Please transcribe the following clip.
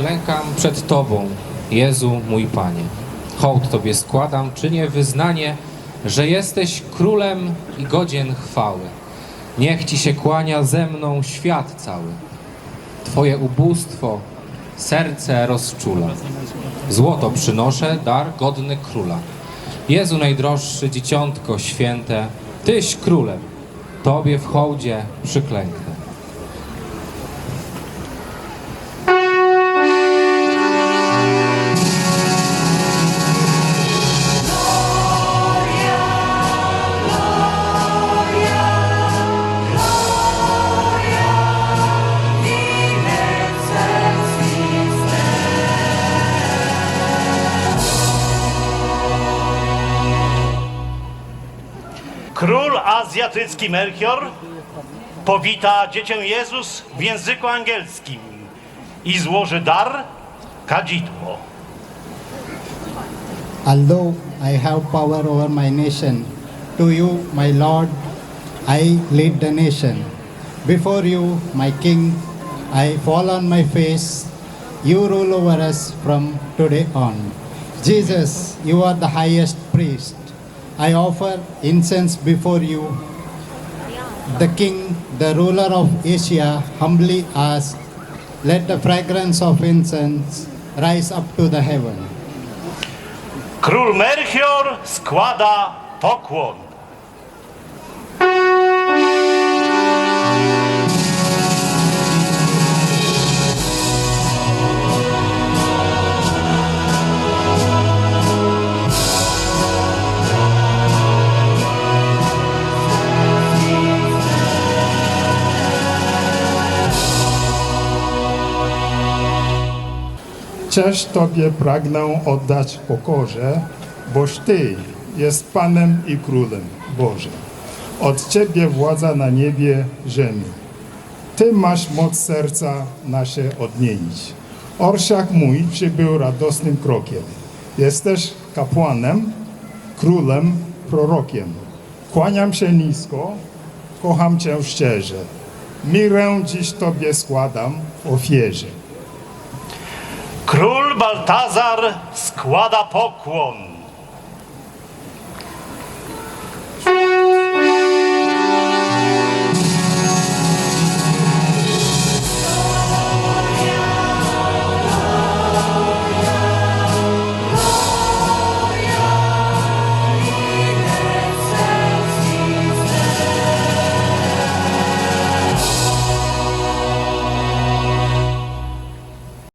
Klękam przed Tobą, Jezu mój Panie. Hołd Tobie składam, czynię wyznanie, że jesteś królem i godzien chwały. Niech Ci się kłania ze mną świat cały. Twoje ubóstwo serce rozczula. Złoto przynoszę, dar godny króla. Jezu najdroższy, dzieciątko święte, Tyś królem, Tobie w hołdzie przyklęknę. Azjatycki Melchior powita dziecię Jezus w języku angielskim i złoży dar kadzidło. Although I have power over my nation, to you, my Lord, I lead the nation. Before you, my King, I fall on my face. You rule over us from today on. Jesus, you are the highest priest. I offer incense before you. The King, the ruler of Asia, humbly asks, Let the fragrance of incense rise up to the heaven. Król Melchior składa pokłon. Cześć Tobie pragnę oddać pokorze, boś Ty jest Panem i Królem Bożym. Od Ciebie władza na niebie, ziemi. Ty masz moc serca nasze odmienić. Orszak mój przybył radosnym krokiem. Jesteś kapłanem, królem, prorokiem. Kłaniam się nisko, kocham Cię szczerze. Mirę dziś Tobie składam ofierze. Król Baltazar składa pokłon.